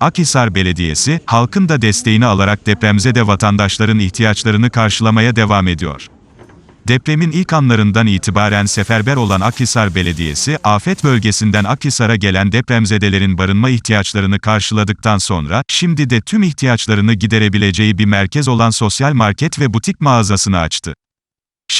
Akhisar Belediyesi, halkın da desteğini alarak depremzede vatandaşların ihtiyaçlarını karşılamaya devam ediyor. Depremin ilk anlarından itibaren seferber olan Akhisar Belediyesi, afet bölgesinden Akhisar'a gelen depremzedelerin barınma ihtiyaçlarını karşıladıktan sonra, şimdi de tüm ihtiyaçlarını giderebileceği bir merkez olan sosyal market ve butik mağazasını açtı.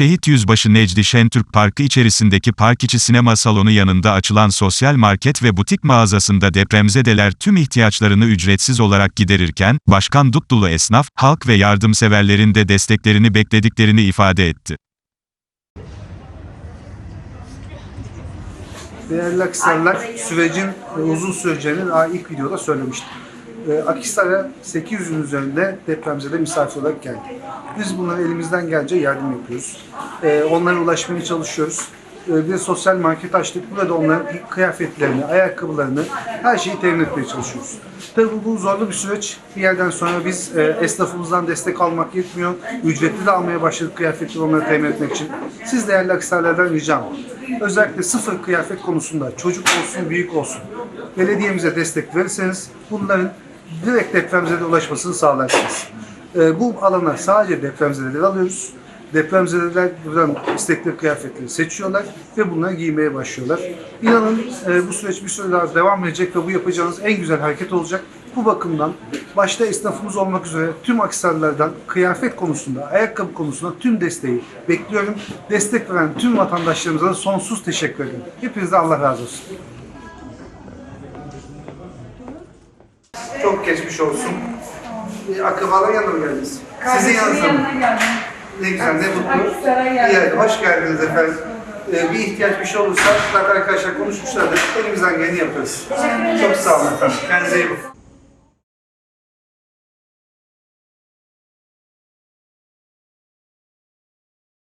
Şehit Yüzbaşı Necdi Şentürk Parkı içerisindeki Park içi sinema salonu yanında açılan sosyal market ve butik mağazasında depremzedeler tüm ihtiyaçlarını ücretsiz olarak giderirken, Başkan Dutlulu esnaf, halk ve yardımseverlerin de desteklerini beklediklerini ifade etti. Değerli Akhisarlar, sürecin e, uzun süreceğini daha ilk videoda söylemiştim. E, Akhisar'a 800'ün üzerinde depremzede misafir olarak geldi. Biz bunlara elimizden gelince yardım yapıyoruz. E, Onlara ulaşmaya çalışıyoruz. E, Bir sosyal market açtık. Burada onların kıyafetlerini, ayakkabılarını, her şeyi temin etmeye çalışıyoruz. Tabii bu zorlu bir süreç. Bir yerden sonra biz e, esnafımızdan destek almak yetmiyor. Ücretli de almaya başladık kıyafetleri onları temin etmek için. Siz değerli Akhisarlardan ricam. Özellikle sıfır kıyafet konusunda çocuk olsun, büyük olsun belediyemize destek verirseniz bunların direkt depremzede ulaşmasını sağlarsınız. Ee, bu alana sadece depremzedeleri alıyoruz. Depremzedeler buradan istekli kıyafetleri seçiyorlar ve bunları giymeye başlıyorlar. İnanın e, bu süreç bir süre daha devam edecek ve bu yapacağınız en güzel hareket olacak. Bu bakımdan başta esnafımız olmak üzere tüm aksarlardan kıyafet konusunda, ayakkabı konusunda tüm desteği bekliyorum. Destek veren tüm vatandaşlarımıza da sonsuz teşekkür ederim. Hepinize Allah razı olsun. Çok geçmiş olsun. Akrabaların yanına mı geldiniz? Sizin yanınıza mı? Ne güzel, ne mutlu. Akhisar'a geldim. İyi, hoş geldiniz efendim. Ee, bir ihtiyaç bir şey olursa zaten arkadaşlar konuşmuşlardır. Elimizden geleni yaparız. Çok sağ olun efendim. Kendinize iyi bakın.